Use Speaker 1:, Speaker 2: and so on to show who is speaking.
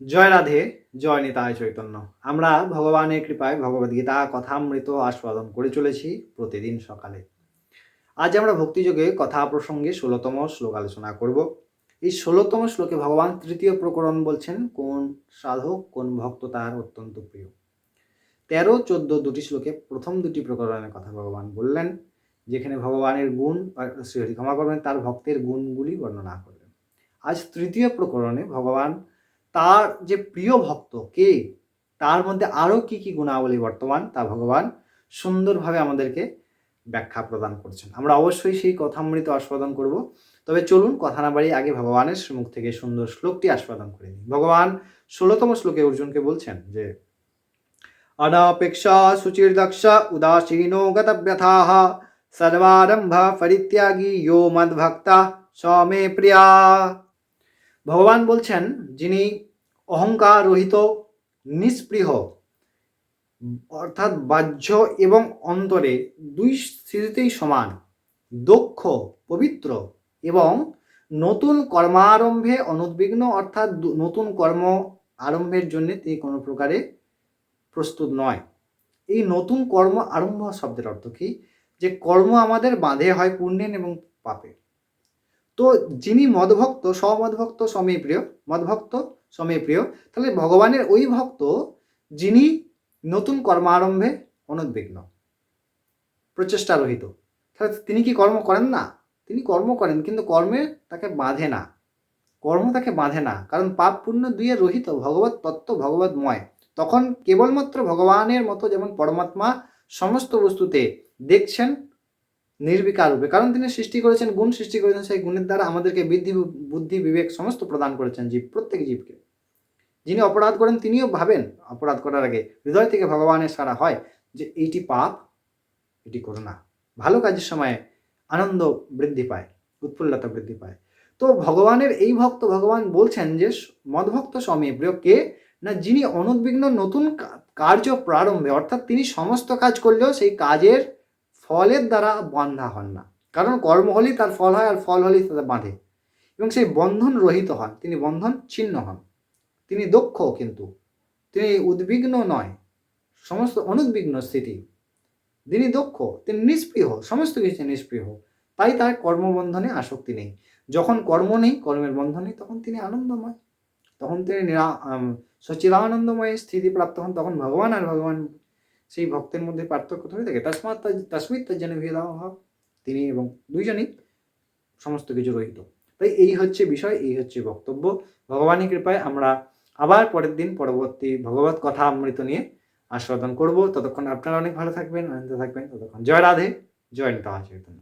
Speaker 1: জয় রাধে, জয় নিতায় চৈতন্য। আমরা ভগবানের কৃপায় ভগবদ্গীতা কথামৃত আস্বাদন করে চলেছি প্রতিদিন সকালে। আজ আমরা ভক্তিযোগে, কথা প্রসঙ্গে ষোলোতম শ্লোক আলোচনা করব। এই ষোলোতম শ্লোকে ভগবান তৃতীয় প্রকরণ বলছেন, কোন সাধক, কোন ভক্ত তার অত্যন্ত প্রিয়? তেরো, চোদ্দ দুটি শ্লোকে প্রথম দুটি প্রকরণের কথা ভগবান বললেন, যেখানে ভগবানের গুণ শ্রীহরি ক্ষমা করবেন, তার ভক্তের গুণগুলি বর্ণনা করলেন। আজ তৃতীয় প্রকরণে ভগবান তার যে প্রিয় ভক্ত কে, তার মধ্যে আরও কি কি গুণাবলী বর্তমান তা ভগবান সুন্দরভাবে আমাদেরকে ব্যাখ্যা প্রদান করছেন। আমরা অবশ্যই সেই কথামৃত আস্বাদন করব। তবে চলুন কথা না বাড়ি আগে ভগবানের শ্রীমুখ থেকে সুন্দর শ্লোকটি আস্বাদন করে নিই। ভগবান ষোলোতম শ্লোকে অর্জুনকে বলছেন যে, অনাপেক্ষা সুচির দক্ষ উদাসীনো গতব্যথাহ সর্বারম্ভ পরিত্যাগী ইয়ো মদ্ভক্তা স্বমে প্রিয়া। ভগবান বলছেন, যিনি অহংকার রহিত নিষ্পৃহ, অর্থাৎ বাহ্য এবং অন্তরে দুই স্থিতিতেই সমান, দক্ষ, পবিত্র এবং নতুন কর্মারম্ভে অনুদ্বিগ্ন, অর্থাৎ নতুন কর্ম আরম্ভের জন্য তিনি কোনো প্রকারে প্রস্তুত নয়। এই নতুন কর্ম আরম্ভ শব্দের অর্থ কি? যে কর্ম আমাদের বাঁধে হয় পুণ্যের এবং পাপে তো যিনি মদভক্ত, স্বমদভক্ত সমী প্রিয়, মদভক্ত সমী প্রিয়, তাহলে ভগবানের ওই ভক্ত যিনি নতুন কর্মারম্ভে অনুদ্বিগ্ন প্রচেষ্টা রহিত। তাহলে তিনি কি কর্ম করেন না? তিনি কর্ম করেন, কিন্তু কর্মে তাকে বাঁধে না। কর্ম তাকে বাঁধে না, কারণ পাপ পুণ্য দুইয়ে রহিত, ভগবত তত্ত্ব, ভগবতময়। তখন কেবলমাত্র ভগবানের মতো যেমন পরমাত্মা সমস্ত বস্তুতে দেখছেন নির্বিকার রূপে। কারণ তিনি সৃষ্টি করেছেন, গুণ সৃষ্টি করেছেন, সেই গুণের দ্বারা আমাদেরকে বৃদ্ধি, বুদ্ধি, বিবেক সমস্ত প্রদান করেছেন জীব, প্রত্যেক জীবকে। যিনি অপরাধ করেন, তিনিও ভাবেন অপরাধ করার আগে হৃদয় থেকে ভগবানের সারা হয় যে এইটি পাপ, এটি করো না ভালো কাজের সময়ে আনন্দ বৃদ্ধি পায়, উৎফুল্লতা বৃদ্ধি পায়। তো ভগবানের এই ভক্ত ভগবান বলছেন যে মদভক্ত স্বামী প্রিয় কে না যিনি অনুদ্বিগ্ন নতুন কার্য প্রারম্ভে, অর্থাৎ তিনি সমস্ত কাজ করলেও সেই কাজের ফলের দ্বারা বন্ধা হন না। কারণ কর্ম হলেই তার ফল হয় আর ফল হলেই তাদের বাঁধে। এবং সেই বন্ধন রহিত হন, তিনি বন্ধন ছিন্ন হন। তিনি দক্ষ কিন্তু, তিনি উদ্বিগ্ন নয়, সমস্ত অনুদ্বিগ্ন স্থিতি। তিনি দক্ষ, তিনি নিষ্পৃহ সমস্ত কিছু নিষ্পৃহ তাই তার কর্মবন্ধনে আসক্তি নেই। যখন কর্ম নেই, কর্মের বন্ধন নেই, তখন তিনি আনন্দময়। তখন তিনি নিরা সচিদানন্দময় স্থিতি প্রাপ্ত হন, তখন ভগবান আর ভগবান সেই ভক্তের মধ্যে পার্থক্য ধরে থাকে। তসমাৎ তসমিত যেন অভাব, তিনি এবং দুইজনই সমস্ত কিছু রহিত। তাই এই হচ্ছে বিষয়, এই হচ্ছে বক্তব্য। ভগবানের কৃপায় আমরা আবার পরের দিন পরবর্তী ভগবত কথা অমৃত নিয়ে আস্বাদন করব। ততক্ষণ আপনারা অনেক ভালো থাকবেন, আনন্দ থাকবেন। ততক্ষণ জয় রাধে, জয় নিতা চৈতন্য।